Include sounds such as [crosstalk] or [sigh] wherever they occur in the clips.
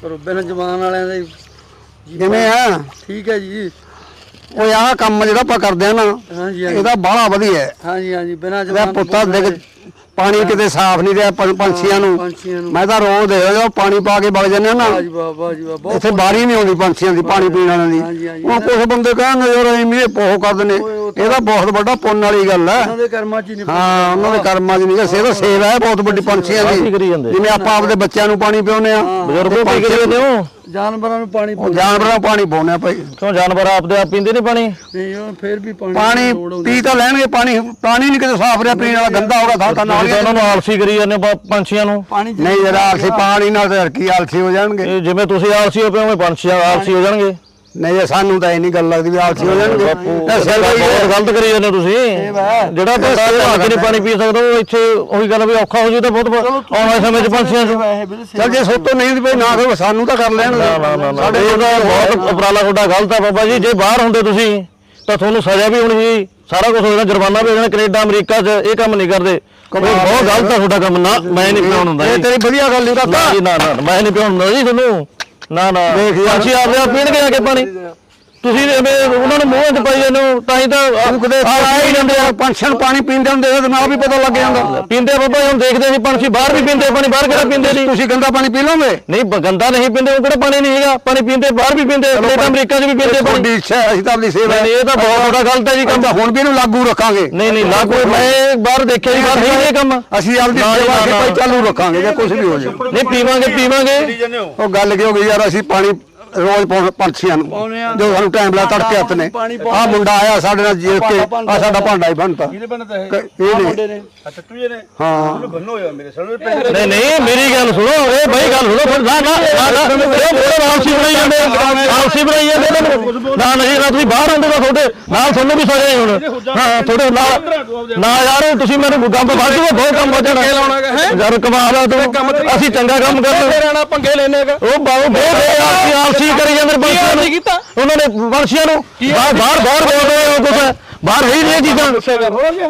ਕਰੋ ਬਿਨ ਜਵਾਨ ਵਾਲਿਆਂ ਦੇ ਕਿਵੇਂ ਆ? ਠੀਕ ਹੈ ਜੀ। ਉਹ ਆਹ ਕੰਮ ਜਿਹੜਾ ਆਪਾਂ ਕਰਦੇ ਆ ਨਾ ਹਾਂਜੀ ਹਾਂਜੀ। ਇਹਦਾ ਬਾਹਲਾ ਵਧੀਆ ਹੈ। ਹਾਂਜੀ ਹਾਂਜੀ ਬਿਨਾਂ ਇਹਦਾ ਜਵਾਨ ਤੋਂ ਪੁੱਤਾਂ ਦੇਖ ਪਾਣੀ ਕਿਤੇ ਸਾਫ਼ ਨਹੀਂ ਰਿਹਾ ਪੰ- ਪੰਛੀਆਂ ਨੂੰ। ਪੰਛੀਆਂ ਨੂੰ। ਮੈਂ ਤਾਂ ਰੋਜ਼ ਦੇਖਦਾ ਜਦੋਂ ਪਾਣੀ ਪਾ ਕੇ ਵਗ ਜਾਂਦੇ ਆ ਨਾ ਵਾਹ ਜੀ ਵਾਹ ਵਾਹ ਜੀ ਵਾਹ ਬਹੁਤ ਇੱਥੇ ਬਾਰੀ ਨਹੀਂ ਆਉਂਦੀ ਪੰਛੀਆਂ ਦੀ ਪਾਣੀ ਪੀਣ ਵਾਲਿਆਂ ਦੀ। ਹਾਂਜੀ, ਕੁਝ ਬੰਦੇ ਕਹਿੰਦੇ ਯਾਰ ਐਵੇਂ ਇਹ ਪੋਹ ਕਰਦੇ ਨੇ। ਓਏ, ਉਹ ਤਾਂ- ਇਹਦਾ ਬਹੁਤ ਵੱਡਾ ਪੁੰਨ ਵਾਲੀ ਗੱਲ ਹੈ। ਉਹਨਾਂ ਦੇ ਕਰਮਾਂ 'ਚ ਹੀ ਨਹੀਂ ਹਾਂ ਉਹਨਾਂ ਦੇ ਕਰਮਾਂ 'ਚ ਨਹੀਂ ਗਾ ਸੇਵਾ ਸੇਵਾ ਹੈ ਬਹੁਤ ਵੱਡੀ ਪੰਛੀਆਂ ਕੀ ਦੀ ਜਿਵੇਂ ਆਪਾਂ ਆਪਦੇ ਬੱਚਿਆਂ ਨੂੰ ਪਾਣੀ ਪਿਆਉਂਦੇ ਆ ਬਜ਼ੁਰਗੋ ਕੀ ਕਰੀ ਜਾਂਦੇ ਹੋ? ਜਾਨਵਰਾਂ ਨੂੰ ਪਾਣੀ ਉਹ ਜਾਨਵਰਾਂ ਨੂੰ ਪਾਣੀ ਪਾਉਂਦੇ ਆ ਭਾਈ। ਕਿਉਂ ਜਾਨਵਰ ਆਪਦੇ ਆਪ ਪੀਂਦੇ ਨਹੀਂ ਪਾਣੀ? ਨਹੀਂ ਉਹ ਫੇਰ ਵੀ ਪਾਣੀ ਪਾਣੀ ਪੀ ਤਾਂ ਲੈਣਗੇ ਪਾਣੀ ਪਾਣੀ ਨਹੀਂ ਕਿਤੇ ਸਾਫ਼ ਰਿਹਾ ਪੀਣ ਵਾਲਾ ਗੰਦਾ ਹੋਗਾ ਥਾਂ ਤੁਸੀਂ ਨਾਲ ਤਾਂ ਉਹਨਾਂ ਨੂੰ ਆਲਸੀ ਕਰੀ ਜਾਂਦੇ ਪ- ਪੰਛੀਆਂ ਨੂੰ। ਨਹੀਂ ਜਰਾ ਆਲਸੀ ਪਾਣੀ ਨਾਲ ਤੇ ਕੀ ਆਲਸੀ ਹੋ ਜਾਣਗੇ। ਇਹ ਜਿਵੇਂ ਤੁਸੀਂ ਆਲਸੀ ਹੋ ਪਏ ਉਵੇਂ ਪੰਛੀ ਆਲਸੀ ਹੋ ਜਾਣਗੇ। ਨਹੀਂ ਇਹ ਸਾਨੂੰ ਤਾਂ ਇਹ ਨਹੀਂ ਗੱਲ ਲੱਗਦੀ ਵੀ ਆਲਸੀ ਹੋ ਜਾਣਗੇ ਇਹ ਸਿਰ ਹੀ। ਬਹੁਤ ਗਲਤ ਕਰੀ ਜਾਂਦੇ ਹੋ ਤੁਸੀਂ। ਜਿਹੜਾ ਢੰਗ ਕੇ ਨਹੀਂ ਪਾਣੀ ਪੀ ਸਕਦਾ ਉਹ ਇੱਥੇ ਉਹੀ ਗੱਲ ਵੀ ਔਖਾ ਹੋ ਜੂ ਤਾਂ ਬਹੁਤ ਆਉਣ ਵਾਲੇ ਸਮੇਂ 'ਚ ਪੰਛੀਆਂ 'ਚ ਚਲ ਜੇ ਸੋਤੋ ਨਹੀਂ ਵੀ ਨਾ ਕਰੋ ਸਾਨੂੰ ਤਾਂ ਕਰ ਲੈਣ ਇਹ ਤਾਂ ਬਹੁਤ ਉਪਰਾਲਾ ਤੁਹਾਡਾ ਗਲਤ ਆ ਬਾਬਾ ਜੀ। ਜੇ ਬਾਹਰ ਹੁੰਦੇ ਤੁਸੀਂ ਤਾਂ ਤੁਹਾਨੂੰ ਸਜ਼ਾ ਵੀ ਹੋਣੀ ਸੀ। ਸਾਰਾ ਕੁਝ ਹੋ ਜਾਣਾ ਜੁਰਮਾਨਾ ਵੀ ਹੋ ਜਾਣਾ। ਕੈਨੇਡਾ ਅਮਰੀਕਾ 'ਚ ਇਹ ਕੰਮ ਨਹੀਂ ਕਰਦੇ। ਇਹ ਬਹੁਤ ਗਲਤ ਆ ਤੁਹਾਡਾ ਕੰਮ। ਨਾ ਮੈਂ ਨਹੀਂ ਪਿਆਉਣ ਹੁੰਦਾ ਇਹ ਜੀ। ਤੇਰੀ ਵਧੀਆ ਗੱਲ ਨਹੀਂ ਨਾ ਨਾ ਨਾ। ਮੈਂ ਨਹੀਂ ਪਿਆਉਣ ਹੁੰਦਾ ਜੀ ਤੁਹਾਨੂੰ। ਨਾ ਨਾ। ਪੰਛੀ ਆਪਦੇ ਆਪ ਪੀਣਗੇ ਆ ਕੇ ਪਾਣੀ ਤੁਸੀਂ ਐਵੇਂ ਉਹਨਾਂ ਨੂੰ ਮੂੰਹਾਂ 'ਚ ਪਾਈ ਜਾਂਦੇ ਹੋ ਤਾਂ ਹੀ ਤਾਂ ਤੂੰ ਕਿਤੇ ਆਈ ਜਾਂਦੇ ਆ। ਪੰਛਣ ਪਾਣੀ ਪੀਂਦੇ ਹੁੰਦੇ ਤੇ ਨਾਲ ਵੀ ਪਤਾ ਲੱਗ ਜਾਂਦਾ। ਪੀਂਦੇ ਬਾਬਾ ਜੀ, ਹੁਣ ਦੇਖਦੇ ਸੀ ਪੰਛੀ ਬਾਹਰ ਵੀ ਪੀਂਦੇ ਪਾਣੀ ਬਾਹਰ ਕਿਹੜਾ ਪੀਂਦੇ ਨਹੀਂ ਤੁਸੀਂ ਗੰਦਾ ਪਾਣੀ ਪੀ ਲਓਗੇ? ਨਹੀਂ ਗੰਦਾ ਨਹੀਂ ਪੀਂਦੇ ਉਹ ਕਿਹੜਾ ਪਾਣੀ ਨਹੀਂ ਹੈਗਾ? ਪਾਣੀ ਪੀਂਦੇ ਬਾਹਰ ਵੀ ਪੀਂਦੇ ਕੈਨੇਡਾ ਅਮਰੀਕਾ 'ਚ ਵੀ ਪੀਂਦੇ ਪਾਣੀ। ਇੱਛਾ ਅਸੀਂ ਤਾਂ ਆਪਣੀ ਸੇਵਾ ਨਹੀਂ ਇਹ ਤਾਂ ਬਹੁਤ ਵੱਡਾ ਗਲਤ ਹੈ ਜੀ ਕੰਮ। ਹੁਣ ਵੀ ਇਹਨੂੰ ਲਾਗੂ ਰੱਖਾਂਗੇ। ਨਹੀਂ ਨਹੀਂ ਕੋਈ ਮੈਂ ਬਾਹਰ ਦੇਖਿਆ ਜੀ ਬਾਹਰ ਨਹੀਂ ਇਹ ਕੰਮ। ਅਸੀਂ ਆਪਦੀ ਨਾ, ਸੇਵਾ ਕੇ। ਭਾਈ ਚਾਲੂ ਰੱਖਾਂਗੇ ਜੇ ਕੁਝ ਵੀ ਹੋ ਜਾਏ ਨਹੀਂ ਪੀਵਾਂਗੇ ਪੀਵਾਂਗੇ। ਉਹ ਗੱਲ ਕੀ ਹੋ ਗਈ ਯਾਰ ਅਸੀਂ ਪਾਣੀ ਰੋਜ਼ ਪਾਉਣ ਪੰਛੀਆਂ ਨੂੰ। ਪਾਉਂਦੇ ਆ। ਜੋ ਸਾਨੂੰ ਟਾਈਮ ਲਾ ਤੜਕੇ ਹੱਥ ਨੇ। ਪਾਣੀ ਆਹ ਮੁੰਡਾ ਆਇਆ ਸਾਡੇ ਨਾਲ ਜੇਬ ਕੇ। ਆ ਸਾਡਾ ਭਾਂਡਾ ਹੀ ਬਣਤਾ ਇਹਦੇ ਬਣਦਾ ਹੈ ਇਹ ਮੁੰਡੇ ਨੇ। ਅੱਛਾ ਤੂੰ ਇਹਨੇ ਹਾਂ। ਬੰਨੋ ਹੋਇਆ ਮੇਰੇ ਸਾਹਮਣੇ। ਪਿੰਡ ਨਹੀਂ ਨਹੀਂ ਮੇਰੀ ਗੱਲ ਸੁਣੋ ਇਹ ਬਾਈ ਗੱਲ ਸੁਣੋ ਫਿਰ ਨਾ ਨਾ ਨਾ ਨਾ ਇਹ ਬੋਲੇ ਬਣਾਈ ਜਾਂਦੇ ਆਲਸੀ ਬਣਾਈ ਜਾਂਦੇ ਇਹਨਾਂ ਨੂੰ ਨਾ ਨਹੀਂ ਨਾ ਤੁਸੀਂ ਬਾਹਰ ਹੁੰਦੇ ਤਾਂ ਤੁਹਾਡੇ ਨਾਲ ਤੁਹਾਨੂੰ ਵੀ ਸਜ਼ਾ ਹੀ ਹੁਣ। ਹਾਂ ਤੁਹਾਡੇ ਨਾਲ ਨਾ ਯਾਰ ਤੁਸੀਂ ਮੈਨੂੰ ਕੰਮ ਵੱਧ ਜੂਗਾ ਬਹੁਤ ਕੰਮ ਵੱਧ ਜਾਣਾ। ਯਾਰ ਕਮਾਲ ਆ ਤੂੰ। ਅਸੀਂ ਚੰਗਾ ਕੰਮ ਕਰਦੇ ਰਾਣਾ ਪੰਗੇ ਲੈਣੇਗਾ ਉਹ ਬਾਬੂ ਬਹੁਤ ਆਲਸੀ ਆਲਸੀ ਕਰੀ ਜਾਂਦੇ ਪੰਛੀਆਂ ਨੂੰ? ਕੀਤਾ? ਉਹਨਾਂ ਨੇ ਪੰਛੀਆਂ ਨੂੰ? ਬਾਹਰ ਬਾਹਰ ਬਾਹਰ ਬੋਲਦੇ ਹੋ ਬਾਹਰ ਹੈ ਹੀ ਨਹੀਂ ਚੀਜ਼ਾਂ।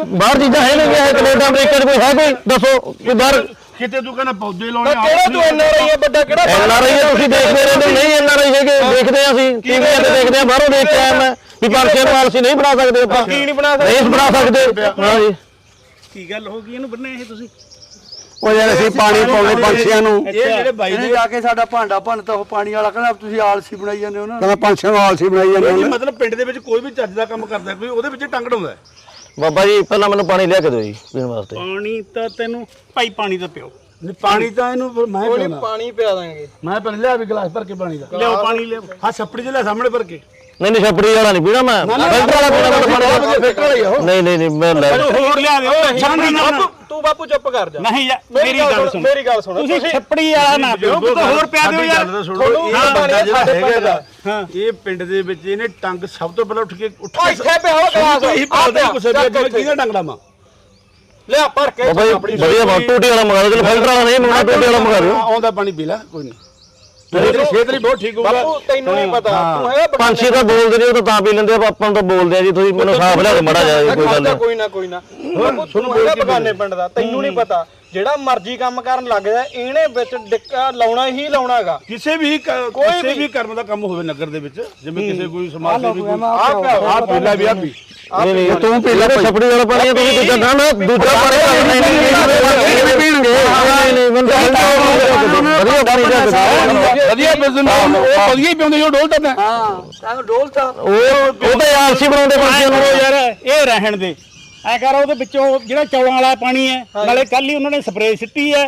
ਬਾਹਰ ਚੀਜ਼ਾਂ ਹੈ ਨਹੀਂ ਕਿ ਕੈਨੇਡਾ ਅਮਰੀਕਾ 'ਚ ਕੋਈ ਹੈ ਕੋਈ? ਦੱਸੋ ਕਿ ਬਾਹਰ ਕਿਤੇ ਤੂੰ ਕਹਿੰਦਾ ਪੌਦੇ ਲਾਉਣੇ ਕਿਹੜਾ ਤੂੰ ਐਨ ਆਰ ਆਈ ਹੈ ਵੱਡਾ ਕਿਹੜਾ ਐਨ ਆਰ ਆਈ ਤੁਸੀਂ ਦੇਖਦੇ ਰਹਿੰਦੇ ਨਹੀਂ ਐਨ ਆਰ ਆਈ ਹੈਗੇ ਦੇਖਦੇ ਹਾਂ ਅਸੀਂ। ਟੀਵੀਆਂ ਤੇ ਦੇਖਦੇ ਹਾਂ ਬਾਹਰੋਂ ਦੇਖ ਕੇ ਆਇਆ ਮੈਂ ਵੀ ਨੂੰ ਆਲਸੀ ਨਹੀਂ ਬਣਾ ਸਕਦੇ ਆਪਾਂ। ਕੀ ਨਹੀਂ ਬਣਾ ਨਹੀਂ ਬਣਾ ਸਕਦੇ। ਹਾਂ ਜੀ। ਕੀ ਗੱਲ ਹੋ ਗਈ? ਇਹਨੂੰ ਬੰਨੇ ਇਹ ਤੁਸੀਂ? ਉਹ ਯਾਰ ਅਸੀਂ ਪਾਣੀ ਪਾਉਂਦੇ ਪੰਛੀਆਂ ਨੂੰ ਇਹ ਜਿਹੜੇ ਬਾਈ ਇਹਨੇ ਜਾ ਕੇ ਸਾਡਾ ਭਾਂਡਾ ਭੰਨਤਾ ਉਹ ਪਾਣੀ ਵਾਲਾ ਕਹਿੰਦਾ ਤੁਸੀਂ ਆਲਸੀ ਬਣਾਈ ਜਾਂਦੇ ਹੋ ਨਾ ਕਹਿੰਦਾ ਪੰਛੀਆਂ ਨੂੰ ਆਲਸੀ ਬਣਾਈ ਜਾਂਦੇ ਇਹ ਨੇ ਮਤਲਬ ਪਿੰਡ ਦੇ ਵਿੱਚ ਕੋਈ ਵੀ ਚੱਜ ਦਾ ਕੰਮ ਕਰਦਾ ਕੋਈ ਉਹਦੇ ਵਿੱਚ ਟੰਗ ਢਾਉਂਦਾ ਹੈ। ਬਾਬਾ ਜੀ ਪਹਿਲਾਂ ਮੈਨੂੰ ਪਾਣੀ ਲਿਆ ਕੇ ਦਿਓ ਜੀ ਪੀਣ ਵਾਸਤੇ ਪਾਣੀ ਤਾਂ ਤੈਨੂੰ ਭਾਈ ਪਾਣੀ ਤਾਂ ਪਿਓ ਪਾਣੀ ਤਾਂ ਇਹਨੂੰ ਫਿਰ ਮੈਂ ਪਿਉਣਾ ਪਾਣੀ ਪਿਆ ਦਾਂਗੇ ਮੈਂ ਪਹਿਲੇ ਲਿਆ ਵੀ ਗਲਾਸ ਭਰ ਕੇ ਪਾਣੀ ਦਾ ਲਿਆਓ ਪਾਣੀ ਲਿਆਓ ਹਾਂ ਛੱਪੜੀ ਚ ਲੈ ਸਾਹਮਣੇ ਭਰ ਕੇ ਨਹੀਂ ਨਹੀਂ ਛਪੜੀ ਵਾਲਾ ਨਹੀਂ ਪੀਣਾ ਮੈਂ ਫਿਲਟਰ ਵਾਲਾ ਪੀਣਾ ਮੈਂ ਪਾਣੀ ਹੀ ਨਹੀਂ ਨਹੀਂ ਨਹੀਂ ਮੈਂ ਲੈ ਹੋਰ ਲਿਆ ਦੇ ਛੱਪੜੀ ਨਾਲ ਬਾਪੂ ਤੂੰ ਬਾਪੂ ਚੁੱਪ ਕਰ ਜਾ। ਨਹੀਂ ਯਾਰ ਮੇਰੀ ਗੱਲ ਸੁਣ ਮੇਰੀ ਗੱਲ ਸੁਣ। ਤੁਸੀਂ ਛੱਪੜੀ ਵਾਲਾ ਨਾ ਪਿਓ ਕਿਤੇ ਹੋਰ ਪਿਆ ਦਿਓ ਯਾਰ। ਤੁਹਾਨੂੰ ਇਹ ਬੰਦਾ ਜਿਹੜਾ ਸਾਡੇ ਹੈਗਾ ਪਿੰਡ ਦਾ। ਦਾ ਇਹ ਪਿੰਡ ਦੇ ਵਿੱਚ ਇਹਨੇ ਟੰਗ ਸਭ ਤੋਂ ਪਹਿਲਾਂ ਉੱਠ ਕੇ ਉੱਠ ਇੱਥੇ ਪਿਆ ਉਹ ਗਲਾਸ ਤੁਸੀਂ ਪਾਉਂਦੇ ਕੁਛ ਵੀ ਅੱਜ ਕਿਹਦਾ ਟੰਗ ਲਾਵਾਂ? ਲਿਆ ਭਰ ਕੇ ਜੀ ਵਧੀਆ ਟੂਟੀ ਵਾਲਾ ਮੰਗਾ ਚਲੋ ਫਿਲਟਰ ਵਾਲਾ ਨਹੀਂ ਮੰਗਣਾ ਟੂਟੀ ਵਾਲਾ ਮੰਗਾ ਦਿਓ। ਆਉਂਦਾ ਪਾਣੀ ਪੀ ਲੈ ਕੋਈ ਨਹੀਂ। ਤੇਰੀ ਸਿਹਤ ਲਈ ਬਹੁਤ ਠੀਕ ਹੋਊਗਾ। ਬਾਪੂ ਤੈਨੂੰ ਨਹੀਂ ਪਤਾ ਤੂੰ ਹੈ ਪੰਛੀ ਤਾਂ ਬੋਲਦੇ ਨਹੀਂ ਉਹ ਤਾਂ ਤਾਂ ਪੀ ਲੈਂਦੇ ਆ ਆਪਾਂ ਨੂੰ ਤਾਂ ਬੋਲਦੇ ਆ ਜੀ ਤੁਸੀਂ ਮੈਨੂੰ ਸਾਫ਼ ਲਿਆ ਕੇ ਮੜਾ ਜਾਏ ਕੋਈ ਗੱਲ ਨਹੀਂ। ਕੋਈ ਨਾ ਕੋਈ ਨਾ। ਤੁਹਾਨੂੰ ਹੈਗਾ ਬਗਾਨੇ ਪਿੰਡ ਦਾ ਤੈਨੂੰ ਨਹੀਂ ਪਤਾ ਜਿਹੜਾ ਮਰਜ਼ੀ ਕੰਮ ਕਰਨ ਲੱਗ ਜਾ ਇਹਨੇ ਵਿੱਚ ਡਿੱਕਾ ਲਾਉਣਾ ਹੀ ਲਾਉਣਾ ਹੈਗਾ। ਕਿਸੇ ਵੀ ਕਿਸੇ ਵੀ ਕਰਮ ਦਾ ਕੰਮ ਹੋਵੇ ਨਗਰ ਦੇ ਵਿੱਚ ਜਿਵੇਂ ਕਿਸੇ ਕੋਈ ਸਮਾਜ ਸੇਵੀ ਕੋਈ ਆਹ ਪਿਆ ਆਹ ਪੀਲਾ ਵੀ ਆ ਵੀ ਨਹੀਂ ਨਹੀਂ ਤੂੰ ਪੀ ਲੈ ਛਪੜੀ ਵਾਲਾ ਪਾਣੀ ਤੁਸੀਂ ਦੂਜਾ ਨਾ ਨਾ ਦੂਜਾ ਪਾਣੀ ਤਾਂ ਨਹੀਂ ਨਹੀਂ ਵੀ ਪੀਣਗੇ। ਨਹੀਂ ਨਹੀਂ ਤਾਂ ਵਧੀਆ ਪਾਣੀ ਦਾ ਵਧੀਆ ਬਿਜ਼ਨਸ ਉਹ ਵਧੀਆ ਹੀ ਪਿਉਂਦੇ ਜੋ ਡੋਲ ਤਾਂ ਹਾਂ ਤਾਂ ਡੋਲਤਾ ਉਹ ਉਹ ਤਾਂ ਆਲਸੀ ਬਣਾਉਂਦੇ ਪੰਛੀਆਂ ਨੂੰ। ਯਾਰ ਇਹ ਰਹਿਣ ਦੇ। ਐ ਕਰ ਉਹਦੇ ਵਿੱਚੋਂ ਜਿਹੜਾ ਚੌਲਾਂ ਵਾਲਾ ਪਾਣੀ ਹੈ ਨਾਲੇ ਕੱਲ ਹੀ ਉਹਨਾਂ ਨੇ ਸਪਰੇਅ ਸਿੱਟੀ ਹੈ।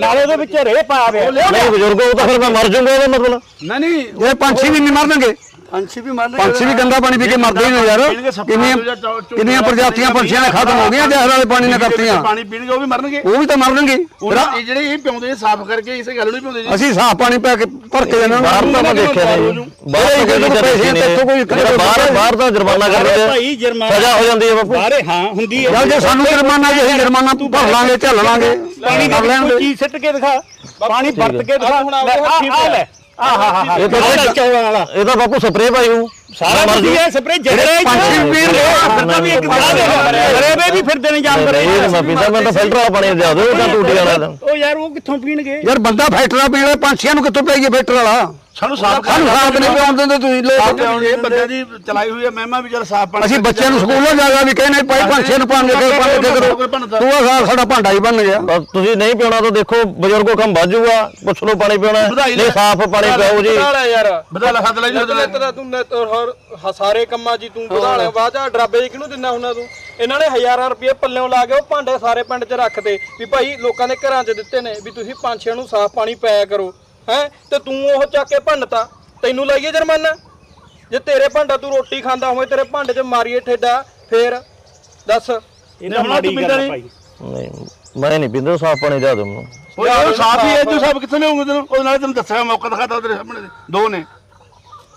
ਨਾਲੇ ਉਹਦੇ ਵਿੱਚ ਰੇਹ ਪਾ ਪਿਆ। ਨਹੀਂ ਬਜ਼ੁਰਗੋ ਉਹ ਤਾਂ ਫਿਰ ਮੈਂ ਮਰ ਜਾਊਂਗਾ ਉਹਦਾ ਮਤਲਬ। ਨਹੀਂ ਨਹੀਂ ਇਹ ਪੰਛੀ ਵੀ ਨਹੀਂ ਮਰਨਗੇ ਪੰਛੀ ਵੀ ਮਰਨ ਪੰਛੀ ਵੀ ਗੰਦਾ ਪਾਣੀ ਪੀ ਕੇ ਮਰਦੇ ਹੀ ਨੇ ਯਾਰ। ਕਿੰਨੀਆਂ ਕਿੰਨੀਆਂ ਪ੍ਰਜਾਤੀਆਂ ਪੰਛੀਆਂ ਨੇ ਖਤਮ ਹੋ ਗਈਆਂ ਜ਼ਹਿਰ ਵਾਲੇ ਪਾਣੀ ਨੇ ਕਰਤੀਆਂ। ਪਾਣੀ ਪੀਣਗੇ ਉਹ ਵੀ ਮਰਨਗੇ। ਉਹ ਵੀ ਤਾਂ ਮਰਨਗੇ। ਇਹ ਜਿਹੜੇ ਇਹ ਪਿਉਂਦੇ ਸਾਫ਼ ਕਰਕੇ ਇਸੇ ਗੱਲ ਨੂੰ ਪਿਉਂਦੇ ਜੀ। ਅਸੀਂ ਸਾਫ਼ ਪਾਣੀ ਪਾ ਕੇ ਭਰ ਕੇ ਦੇਣਾ ਬਾਹਰ ਤਾਂ ਮੈਂ ਦੇਖਿਆ ਨਹੀਂ। ਬਾਹਰ ਤਾਂ ਕੋਈ ਪੈਸੇ ਇੱਥੋਂ ਕੋਈ ਬਾਹਰ ਬਾਹਰ ਤਾਂ ਜੁਰਮਾਨਾ ਕਰਦੇ ਆ। ਭਾਈ ਜੁਰਮਾਨਾ ਸਜ਼ਾ ਹੋ ਜਾਂਦੀ ਹੈ ਬਾਪੂ। ਬਾਰੇ ਹਾਂ ਹੁੰਦੀ ਹੈ ਜੇ ਸਾਨੂੰ ਜੁਰਮਾਨਾ ਜੇ ਜੁਰਮਾਨਾ ਭਰ ਲਾਂਗੇ ਝੱਲ ਲਾਂਗੇ। ਪਾਣੀ ਦੇ ਵਿੱਚ ਚੀਜ਼ ਸਿੱਟ ਕੇ ਦਿਖਾ। ਪਾਣੀ ਵਰਤ ਕੇ ਦਿਖਾ। ਆ ਲੈ। ਆਹਾ ਇਹ ਤਾਂ ਬਾਈ- ਚੌਲਾਂ ਵਾਲਾ ਇਹ ਤਾਂ ਬਾਪੂ ਸਪਰੇਅ ਪਾਈ ਹੂੰ ਸਾਰਾ ਵਧੀਆ ਸਪਰੇ ਜਗਰੇ ਪੰਛੀ ਪੀਣ ਫਿਰਦਾ ਵੀ ਇੱਕ ਗਰੇਬੇ ਵੀ ਫਿਰਦੇ ਨੇ ਜਾਨਵਰ ਇਹ ਮੈਂ ਪੀਂਦਾ ਮੈਂ ਤਾਂ ਫਿਲਟਰ ਵਾਲਾ ਪਾਣੀ ਲਿਆ ਦਿਓ ਤਾਂ ਟੂਟੀ ਵਾਲਾ ਉਹ ਯਾਰ ਉਹ ਕਿੱਥੋਂ ਪੀਣਗੇ ਯਾਰ ਬੰਦਾ ਫੈਕਟਰਾ ਪੀਣ ਵਾਲੇ ਪੰਛੀਆਂ ਨੂੰ ਕਿੱਥੋਂ ਪਈਏ ਫੈਕਟਰ ਵਾਲਾ ਸਾਨੂੰ ਸਾਫ਼ ਸਾਨੂੰ ਸਾਫ਼ ਨਹੀਂ ਪਿਆਉਣ ਦਿੰਦੇ ਤੁਸੀਂ ਲੋਕ ਇਹ ਬੰਦਿਆਂ ਦੀ ਚਲਾਈ ਹੋਈ ਹੈ ਮਹਿਮਾ ਵੀ ਜਦ ਸਾਫ਼ ਪਾਣੀ ਅਸੀਂ ਬੱਚਿਆਂ ਨੂੰ ਸਕੂਲੋਂ ਜਾਗਾ ਵੀ ਕਹਿੰਦੇ ਭਾਈ ਪੰਛੀਆਂ ਨੂੰ ਪਾਣੀ ਦੇ ਪਾਣੀ ਦੇ ਕਰੋ। ਤੂੰ ਆ ਸਾਰ ਸਾਡਾ ਭਾਂਡਾ ਹੀ ਬਣ ਗਿਆ। ਬਸ ਤੁਸੀਂ ਨਹੀਂ ਪੀਣਾ ਤਾਂ ਦੇਖੋ ਬਜ਼ੁਰਗੋ ਕੰਮ ਵੱਜੂਗਾ ਪੁੱਛ ਲਓ ਪਾਣੀ ਲੈ। ਨਹੀਂ ਸਾਫ਼ ਪਾਣੀ ਪਿਓ ਜੀ। ਵਧਾ ਲੈ ਯਾਰ। ਲੈ ਜੀ ਨਿਤ ਦਾ ਤੂੰ ਨਿਤ ਹੋਰ ਸਾਰੇ ਕੰਮਾਂ ਹੀ ਤੂੰ ਵਧਾ ਬਾਅਦ ਆ ਡਰਾਬੇ ਕਿਹਨੂੰ ਦਿੰਦਾ ਹੁੰਦਾ ਤੂੰ? ਇਹਨਾਂ ਨੇ ਹਜ਼ਾਰਾਂ ਰੁਪਏ ਪੱਲਿਓਂ ਲਾ ਕੇ ਉਹ ਭਾਂਡੇ ਸਾਰੇ ਪਿੰਡ 'ਚ ਰੱਖਦੇ। ਵੀ ਭਾਈ ਲੋਕਾਂ ਦੇ ਘਰਾਂ 'ਚ ਦਿੱਤੇ ਨੇ ਵੀ ਤੁਸੀਂ ਪੰਛੀਆਂ ਨੂੰ ਸਾਫ਼ ਪਾਣੀ ਪਾਇਆ ਕਰੋ। ਹੈ ਤੇ ਤੂੰ ਉਹ ਚੱਕ ਕੇ ਭੰਨਤਾ। ਤੈਨੂੰ ਲਾਈਏ ਜੁਰਮਾਨਾ? ਜੇ ਤੇਰੇ ਭਾਂਡਾ ਤੂੰ ਰੋਟੀ ਖਾਂਦਾ ਹੋਵੇ ਤੇਰੇ ਭਾਂਡੇ 'ਚ ਮਾਰੀਏ ਠੇਡਾ ਫੇਰ ਦੱਸ। ਇਹ ਤਾਂ ਮਾੜੀ ਗੱਲ ਆ ਭਾਈ। ਨਹੀਂ ਮੈਂ ਨਹੀਂ ਪੀਂਦਾ ਸਾਫ਼ ਪਾਣੀ ਲਿਆ ਦਿਓ ਮੈਨੂੰ ਉਹ ਸਾਫ਼ ਹੀ ਹੈ ਜੋ ਸਾਫ਼ ਕਿੱਥੇ ਲਿਆਉਂਗੇ ਤੈਨੂੰ? ਉਹਦੇ ਨਾਲ ਤੈਨੂੰ ਦੱਸਿਆ ਮੌਕਾ ਦਿਖਾਤਾ ਤੇਰੇ ਸਾਹਮਣੇ। ਦੋ ਨੇ।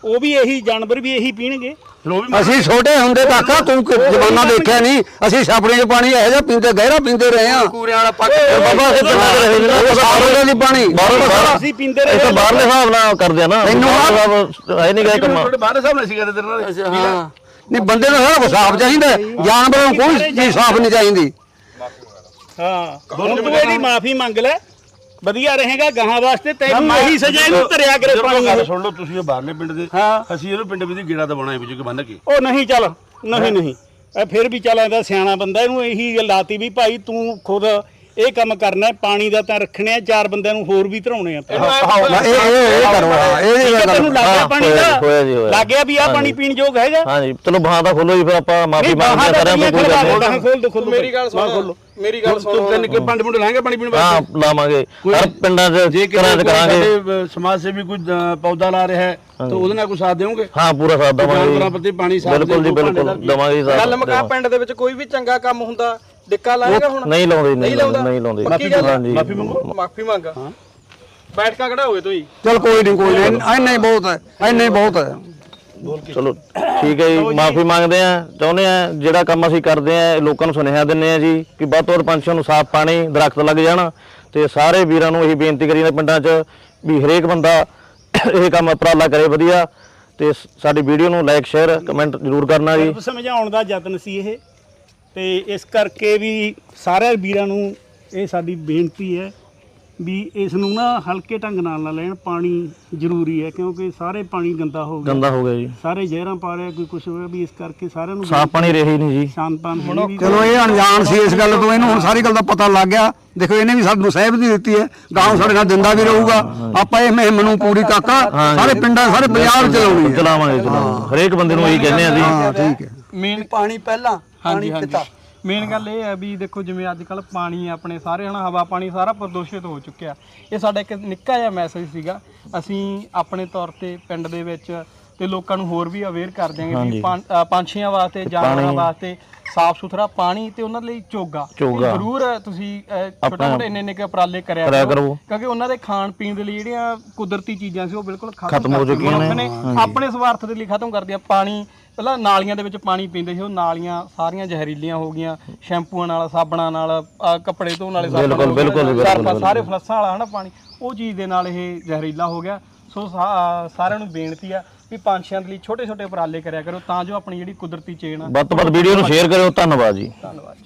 ਉਹ ਵੀ ਇਹੀ ਜਾਨਵਰ ਵੀ ਇਹੀ ਪੀਣਗੇ। ਵੀ ਅਸੀਂ ਛੋਟੇ ਹੁੰਦੇ ਕਾਕਾ ਤੂੰ ਕਿ ਜਮਾਨਾ ਦੇਖਿਆ ਨਹੀਂ। ਅਸੀਂ ਛਾਪੜੇ 'ਚ ਪਾਣੀ ਇਹੋ ਜਿਹਾ ਪੀਂਦੇ ਗਹਿਰਾ ਪੀਂਦੇ ਰਹੇ ਆ ਕੂਰਿਆਂ ਵਾਲਾ ਪੱਕ ਬਾਬਾ ਅਸੀਂ 'ਚ ਰਹੇ ਨੇ। ਉਹ ਸਾਰੋਂ ਦੀ ਪਾਣੀ। ਬਾਹਰੋਂ ਅਸੀਂ ਪੀਂਦੇ ਇਹ ਰਹੇ ਤਾਂ ਬਾਹਰਲੇ ਹਿਸਾਬ ਨਾਲ ਕਰਦੇ ਆ ਨਾ। ਤੈਨੂੰ ਆ- ਸਾਹਿਬ ਹੈ ਨਹੀਂ ਗਏ ਕੰਮ। ਤੁਹਾਡੇ ਬਾਹਰ ਦੇ ਸਾਹਮਣੇ ਸੀ ਕਰਦੇ ਤੇਰੇ ਨਾਲ। ਹਾਂ। ਨਹੀਂ ਬੰਦੇ ਨੂੰ ਸਾਰਾ ਸਾਫ਼ ਚਾਹੀਦਾ। ਜਾਨਵਰਾਂ ਨੂੰ ਕੋਈ ਚੀਜ਼ ਸਾਫ਼ ਨਹੀਂ ਚਾਹੀਦੀ। ਹਾਂ। ਹੁਣ ਤੂੰ ਇਹਦੀ ਮਾਫੀ ਮੰਗ ਲੈ। ਵਧੀਆ ਰਹੇਗਾ ਗਾਹਾਂ ਵਾਸਤੇ ਤੈਨੂੰ ਇਹੀ ਸਜ਼ਾ ਇਹਨੂੰ ਧਰਿਆ ਕਰੇ ਪਾਣੀ ਗੱਲ ਸੁਣ ਲਓ ਤੁਸੀਂ ਇਹ ਬਾਹਰਲੇ ਪਿੰਡ ਦੇ ਹਾਂ। ਅਸੀਂ ਇਹਨੂੰ ਪਿੰਡ ਵਿੱਚ ਗੇੜਾ ਦਬਾਉਣਾ ਹੈ ਵਿੱਚ ਕਿ ਬੰਨ ਕੇ। ਉਹ ਨਹੀਂ ਚੱਲ ਨਹੀਂ ਨਹੀਂ। ਇਹ ਫਿਰ ਵੀ ਚੱਲ ਇਹਦਾ ਸਿਆਣਾ ਬੰਦਾ ਇਹਨੂੰ ਇਹੀ ਗੱਲ ਲਾਤੀ ਵੀ ਭਾਈ ਤੂੰ ਖੁਦ ਇਹ ਕੰਮ ਕਰਨਾ ਹੈ, ਪਾਣੀ ਦਾ ਤਾਂ ਰੱਖਣਾ ਹੈ, ਚਾਰ ਬੰਦਿਆਂ ਨੂੰ ਹੋਰ ਵੀ ਧਰਾਉਣੇ ਆ ਨਾ, ਇਹ ਇਹ ਇਹ ਕਰੋ ਹਾਂ, ਇਹ ਹੈ, ਤੈਨੂੰ ਗੱਲ ਲੱਗ ਗਿਆ ਹਾਂ, ਪਾਣੀ ਦਾ? ਜੀ, ਹੋਇਆ ਜੀ, ਹੋਇਆ। ਲੱਗ ਗਿਆ ਵੀ ਆ ਪਾਣੀ ਪੀਣ ਯੋਗ ਹੈਗਾ? ਹਾਂਜੀ ਚਲੋ ਬਾਹਾਂ ਤਾਂ ਖੋਲੋ ਜੀ ਫਿਰ ਆਪਾਂ ਮਾਫੀ ਮੰਗਦੇ ਸਾਰਿਆਂ ਦਾ ਤੋਂ ਕੋਈ ਗੱਲ ਨਹੀਂ ਖੋਲ। ਦੋ ਖੋਲ। ਮੇਰੀ ਗੱਲ ਸੁਣ ਮੇਰੀ ਗੱਲ ਸੁਣ। ਤੂੰ ਤਿੰਨ ਕੇ ਪੰਜ ਮੁੰਡੇ ਲਾਂਗੇ ਪਾਣੀ ਪੀਣ ਹਾਂ ਵਾਸਤੇ ਲਾਵਾਂਗੇ ਹਰ ਪਿੰਡਾਂ 'ਚ ਜੇ ਕਰਾਂਗੇ। ਸਮਾਜ ਸੇਵੀ ਕੋਈ ਪੌਦਾ ਲਾ ਰਿਹਾ ਹੈ ਤਾਂ ਉਹਦੇ ਨਾਲ ਕੋਈ ਸਾਥ ਦੇਵੋਗੇ? ਹਾਂ ਪੂਰਾ ਸਾਥ ਦਵਾਂਗੇ ਬਿਲਕੁਲ ਜੀ ਬਿਲਕੁਲ। ਦਵਾਂਗੇ ਸਾਥ ਗੱਲ ਮੁਕਾ ਪਿੰਡ ਦੇ ਵਿੱਚ ਕੋਈ ਵੀ ਚੰਗਾ ਕੰਮ ਹੁੰਦਾ ਡਿੱਕਾ ਲਾਏਗਾ ਹੁਣ? ਨਹੀਂ ਲਾਉਂਦੇ ਨਹੀਂ ਲਾਉਂਦਾ? ਨਹੀਂ ਲਾਉਂਦੇ। ਪੱਕੀ ਗੱਲ ਹੈ? ਹਾਂਜੀ ਮਾਫੀ ਮੰਗੋ। ਮਾਫੀ ਮੰਗ। ਬੈਠ ਕਾ ਖੜਾ ਹੋਵੇ ਤੂੰ ਹੀ ਚਲ ਕੋਈ ਨਹੀਂ ਕੋਈ ਨਹੀਂ ਐਨਾ ਹੀ ਬਹੁਤ ਹੈ ਐਨਾ ਹੀ ਬਹੁਤ ਹੈ। ਚਲੋ ਠੀਕ ਹੈ ਜੀ। ਮਾਫੀ ਮੰਗਦੇ ਆ ਚਾਹੁੰਦੇ ਆ ਜਿਹੜਾ ਕੰਮ ਅਸੀਂ ਕਰਦੇ ਆ ਲੋਕਾਂ ਨੂੰ ਸੁਨੇਹਾ ਦਿੰਨੇ ਆ ਜੀ ਕਿ ਵੱਧ ਤੋਂ ਵੱਧ ਪੰਛੀਆਂ ਨੂੰ ਸਾਫ਼ ਪਾਣੀ ਦਰਖਤ ਲੱਗ ਜਾਣ ਤੇ ਸਾਰੇ ਵੀਰਾਂ ਨੂੰ ਇਹੀ ਬੇਨਤੀ ਕਰੀ ਨੇ ਪਿੰਡਾਂ 'ਚ ਵੀ ਹਰੇਕ ਬੰਦਾ [coughs] ਇਹ ਕੰਮ ਉਪਰਾਲਾ ਕਰੇ ਵਧੀਆ ਤੇ ਸ- ਸਾਡੀ ਵੀਡੀਓ ਨੂੰ ਲਾਈਕ ਸ਼ੇਅਰ ਕਮੈਂਟ ਜ਼ਰੂਰ ਕਰਨਾ ਜੀ। ਸਮਝਾਉਣ ਦਾ ਯਤਨ ਸੀ ਇਹ। ਤੇ ਇਸ ਕਰਕੇ ਵੀ ਸਾਰੇ ਵੀਰਾਂ ਨੂੰ ਇਹ ਸਾਡੀ ਬੇਨਤੀ ਹੈ ਵੀ ਇਸ ਨੂੰ ਨਾ ਹਲਕੇ ਢੰਗ ਨਾਲ ਨਾ ਲੈਣ ਪਾਣੀ ਜ਼ਰੂਰੀ ਹੈ ਕਿਉਂਕਿ ਸਾਰੇ ਪਾਣੀ ਗੰਦਾ ਹੋ ਗਿਆ। ਗੰਦਾ ਹੋ ਗਿਆ ਜੀ। ਸਾਰੇ ਜ਼ਹਿਰਾਂ ਪਾ ਰਿਹਾ ਕੋਈ ਕੁਛ ਹੋਇਆ ਵੀ ਇਸ ਕਰਕੇ ਸਾਰਿਆਂ ਨੂੰ ਸਾਫ਼ ਪਾਣੀ ਰਹੇ ਨਹੀਂ ਜੀ। ਸ਼ਾਂਤਾਂ ਹੈ ਵੀ ਚਲੋ ਇਹ ਅਣਜਾਣ ਸੀ ਇਸ ਗੱਲ ਤੋਂ ਇਹਨੂੰ ਹੁਣ ਸਾਰੀ ਗੱਲ ਦਾ ਪਤਾ ਲੱਗ ਗਿਆ। ਦੇਖੋ ਇਹਨੇ ਵੀ ਸਾਨੂੰ ਸਹਿਬਤੀ ਦਿੱਤੀ ਹੈ। ਗਾਂव ਸਾਡੇ ਨਾਲ ਦਿੰਦਾ ਵੀ ਰਹੂਗਾ। ਆਪਾਂ ਇਹ ਮੁਹਿੰਮ ਨੂੰ ਪੂਰੀ ਕਾਕਾ ਸਾਰੇ ਪਿੰਡਾਂ ਸਾਰੇ ਪੰਜਾਬ ਚ ਚਲਾਉਣੀ ਹੈ। ਚਲਾਵਾਂਗੇ ਚਲਾਵਾਂਗੇ। ਹਰੇਕ ਬੰਦੇ ਨੂੰ ਇਹੀ ਕਹਿੰਦੇ ਆ ਜੀ। ਹਾਂ ਠੀਕ ਹੈ। ਮੇਨ ਪਾਣੀ ਪਹਿਲਾਂ ਪਾਣੀ ਪਿਤਾ। ਮੇਨ ਗੱਲ ਇਹ ਹੈ ਵੀ ਦੇਖੋ ਜਿਵੇਂ ਅੱਜ ਕੱਲ ਪਾਣੀ ਆਪਣੇ ਸਾਰੇ ਹਨਾ ਹਵਾ ਪਾਣੀ ਸਾਰਾ ਪ੍ਰਦੂਸ਼ਿਤ ਹੋ ਚੁੱਕਿਆ। ਇਹ ਸਾਡਾ ਇੱਕ ਨਿੱਕਾ ਜਿਹਾ ਮੈਸੇਜ ਸੀਗਾ। ਅਸੀਂ ਆਪਣੇ ਤੌਰ ਤੇ ਪਿੰਡ ਦੇ ਵਿੱਚ ਤੇ ਲੋਕਾਂ ਨੂੰ ਹੋਰ ਵੀ ਅਵੇਅਰ ਕਰ ਦਿਆਂਗੇ ਵੀ ਪੰਛੀਆਂ ਵਾਸਤੇ ਜਾਨਵਰਾਂ ਵਾਸਤੇ ਸਾਫ਼ ਸੁਥਰਾ ਪਾਣੀ ਤੇ ਉਹਨਾਂ ਲਈ ਚੋਗਾ ਜ਼ਰੂਰ ਤੁਸੀਂ ਛੋਟੇ ਮੋਟੇ ਇੰਨੇ ਇੰਨੇ ਕੁ ਉਪਰਾਲੇ ਕਰਿਆ ਕਰੋ। ਕਰੋ। ਕਿਉਂਕਿ ਉਹਨਾਂ ਦੇ ਖਾਣ ਪੀਣ ਦੇ ਲਈ ਜਿਹੜੀਆਂ ਕੁਦਰਤੀ ਚੀਜ਼ਾਂ ਸੀ ਉਹ ਬਿਲਕੁਲ ਖਤਮ ਹੋ ਚੁੱਕੀਆਂ ਨੇ। ਆਪਣੇ ਸਵਾਰਥ ਦੇ ਲਈ ਖਤਮ ਕਰਦੀਆਂ ਪਾਣੀ ਪਹਿਲਾਂ ਨਾਲੀਆਂ ਦੇ ਵਿੱਚ ਪਾਣੀ ਪੀਂਦੇ ਸੀ ਉਹ ਨਾਲੀਆਂ ਸਾਰੀਆਂ ਜ਼ਹਿਰੀਲੀਆਂ ਹੋ ਗਈਆਂ ਸ਼ੈਂਪੂਆਂ ਨਾਲ ਸਾਬਣਾਂ ਨਾਲ ਕੱਪੜੇ ਧੋਣ ਵਾਲੇ ਸਾਬਣ ਬਿਲਕੁਲ, ਬਿਲਕੁਲ, ਬਿਲਕੁਲ, ਬਿਲਕੁਲ। ਸਾਰੇ ਫਲਸਾਂ ਵਾਲਾ ਹਨਾ ਪਾਣੀ ਉਹ ਚੀਜ਼ ਦੇ ਨਾਲ ਇਹ ਜ਼ਹਿਰੀਲਾ ਹੋ ਗਿਆ। ਸੋ ਸਾ- ਸਾਰਿਆਂ ਨੂੰ ਬੇਨਤੀ ਆ ਵੀ ਪੰਛੀਆਂ ਦੇ ਲਈ ਛੋਟੇ ਛੋਟੇ ਉਪਰਾਲੇ ਕਰਿਆ ਕਰੋ ਤਾਂ ਜੋ ਆਪਣੀ ਜਿਹੜੀ ਕੁਦਰਤੀ ਚੇਨ ਆ ਵੱਧ ਤੋਂ ਵੱਧ ਵੀਡੀਓ ਨੂੰ ਸ਼ੇਅਰ ਕਰਿਓ ਧੰਨਵਾਦ ਜੀ। ਧੰਨਵਾਦ